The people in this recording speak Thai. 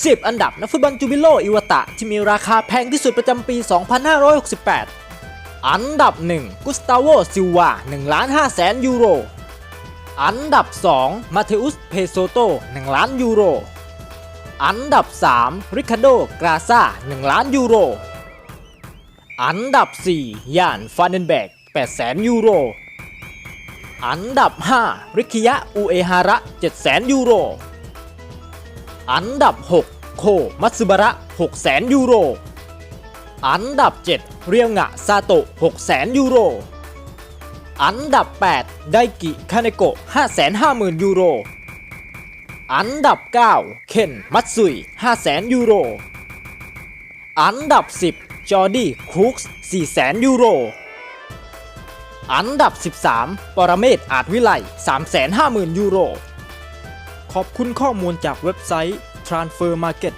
10 อันดับนักฟุตบอลจูบิโลอิวตะ ที่มีราคาแพงที่สุดประจำปี 2568 อันดับ 1 กุสตาโวซิลวา1ล้าน5แสนยูโร อันดับ 2 มาเทอุส เพโซโต1ล้านยูโร อันดับ 3 ริคาโด กราซา1ล้านยูโร อันดับ 4ยานฟานเดนแบก8แสนยูโร อันดับ 5 ริคิยะอูเอฮาระ7แสนยูโร อันดับ 6 โคมัตสึบาระ6แสนยูโร อันดับ 7 เรียวงะซาโตะ6แสนยูโร อันดับ 8 ไดกิคาเนโกะ 550,000 ยูโร อันดับ 9 เคนมัตซุย 500,000 ยูโร อันดับ 10 จอร์ดี้ครูกส์400,000 ยูโร อันดับ 13 ปรเมศอาจวิไล350,000 ยูโร ขอบคุณข้อมูลจากเว็บไซต์ Transfer Market